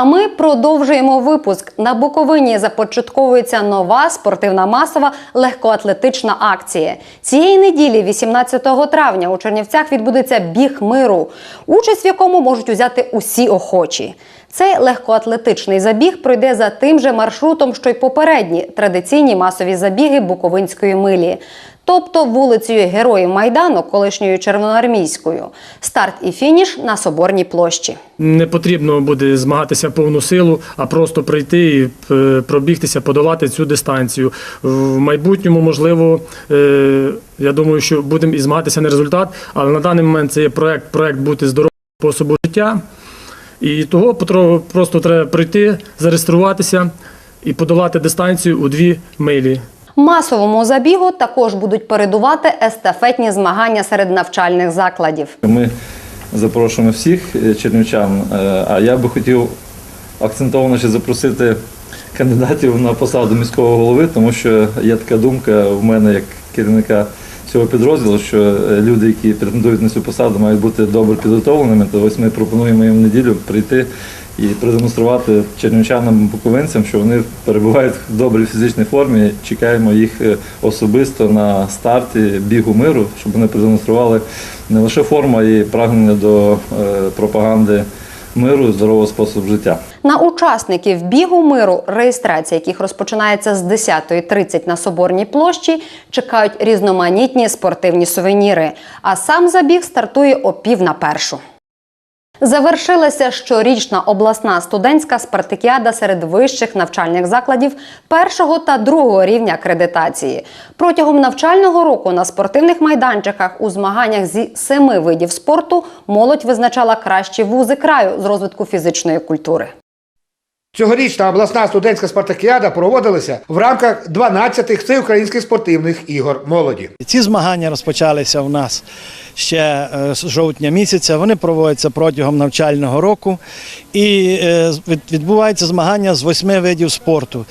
А ми продовжуємо випуск. На Буковині започатковується нова спортивна масова легкоатлетична акція. Цієї неділі, 18 травня, у Чернівцях відбудеться біг миру, участь в якому можуть узяти усі охочі. Цей легкоатлетичний забіг пройде за тим же маршрутом, що й попередні традиційні масові забіги Буковинської милі. Тобто вулицею Героїв Майдану, колишньою Червоноармійською. Старт і фініш на Соборній площі. Не потрібно буде змагатися повну силу, а просто прийти і е, пробігтися, подолати цю дистанцію. В майбутньому, можливо, е, я думаю, що будемо і змагатися на результат, але на даний момент це є проект, проект бути здоровим способу життя. І того просто треба прийти, зареєструватися і подолати дистанцію у дві милі. Масовому забігу також будуть передувати естафетні змагання серед навчальних закладів. Ми запрошуємо всіх е, чернівчан. Е, А я би хотів акцентовано ще запросити кандидатів на посаду міського голови, тому що є така думка в мене як керівника цього підрозділу, що е, люди, які претендують на цю посаду, мають бути добре підготовленими. То ось ми пропонуємо їм неділю прийти і продемонструвати чернівчанам буковинцям, що вони перебувають в добрій фізичній формі. Чекаємо їх е, особисто на старті бігу миру, щоб вони продемонстрували не лише форму, а й прагнення до е, пропаганди миру, здорового способу життя. На учасників бігу миру, реєстрація яких розпочинається з 10.30 на Соборній площі, чекають різноманітні спортивні сувеніри. А сам забіг стартує о пів на першу. Завершилася щорічна обласна студентська спартакіада серед вищих навчальних закладів першого та другого рівня акредитації. Протягом навчального року на спортивних майданчиках у змаганнях зі семи видів спорту молодь визначала кращі вузи краю з розвитку фізичної культури. Цьогорічна обласна студентська спартакіада проводилася в рамках 12-х всеукраїнських спортивних ігор молоді. Ці змагання розпочалися у нас ще е, з жовтня місяця. Вони проводяться протягом навчального року і е, відбуваються змагання з восьми видів спорту.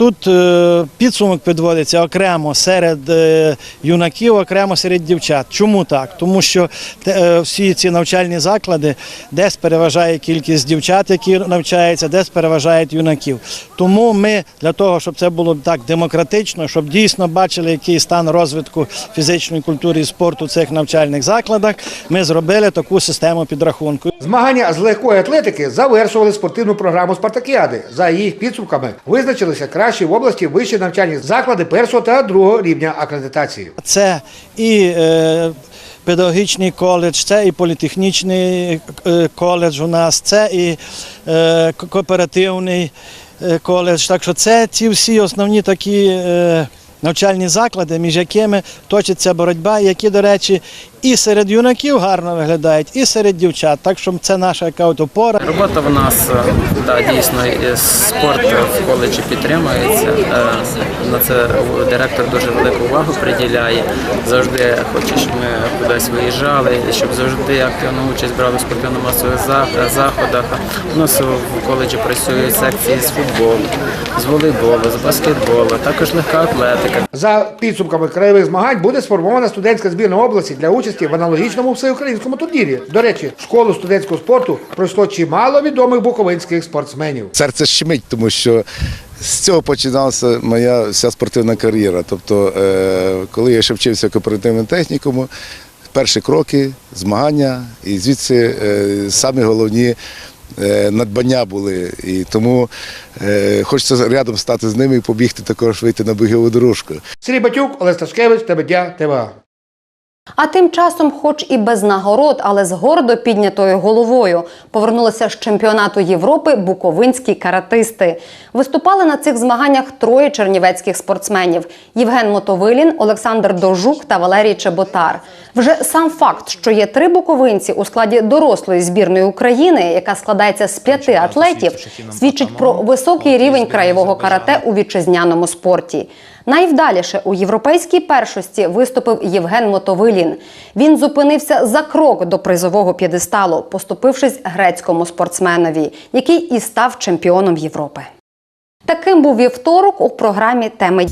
Тут е, підсумок підводиться окремо серед е, юнаків, окремо серед дівчат. Чому так? Тому що е, всі ці навчальні заклади десь переважає кількість дівчат, які навчаються, десь переважають юнаків. Тому ми для того, щоб це було так демократично, щоб дійсно бачили, який стан розвитку фізичної культури і спорту в цих навчальних закладах, ми зробили таку систему підрахунку. Змагання з легкої атлетики завершували спортивну програму спартакіади. За їх підсумками визначилися кращі в області вищі навчальні заклади першого та другого рівня акредитації. Це і е, педагогічний коледж, це і політехнічний е, коледж у нас, це і е, кооперативний е, коледж. Так що це ці всі основні такі навчальні заклади, між якими точиться боротьба, які, до речі, і серед юнаків гарно виглядають, і серед дівчат. Так що це наша яка опора. Робота в нас е, да, дійсно спорт в коледжі підтримується. Е, На це директор дуже велику увагу приділяє. Завжди хоче, щоб ми кудись виїжджали, щоб завжди активну участь брали в спортивно-масових заходах. У нас в коледжі працюють секції з футболу, з волейболу, з баскетболу, також легка атлетика. За підсумками краєвих змагань буде сформована студентська збірна області для участі в аналогічному всеукраїнському турнірі. До речі, школу студентського спорту пройшло чимало відомих буковинських спортсменів. серце щемить, тому що з цього починалася моя вся спортивна кар'єра. Тобто, е, коли я ще вчився кооперативному технікуму, перші кроки, змагання, і звідси е, самі головні. Е, Надбання були, і тому е, хочеться рядом стати з ними і побігти також вийти на бігову дорожку. Сергій Батюк, Олег Сташкевич, Тебедя, ТВА. А тим часом, хоч і без нагород, але з гордо піднятою головою, повернулися з чемпіонату Європи буковинські каратисти. Виступали на цих змаганнях троє чернівецьких спортсменів: Євген Мотовилін, Олександр Дожук та Валерій Чеботар. Вже сам факт, що є три буковинці у складі дорослої збірної України, яка складається з п'яти атлетів, свідчить про високий рівень краєвого карате у вітчизняному спорті. Найвдаліше у європейській першості виступив Євген Мотовилін. Він зупинився за крок до призового п'єдесталу, поступившись грецькому спортсменові, який і став чемпіоном Європи. Таким був вівторок у програмі Теми.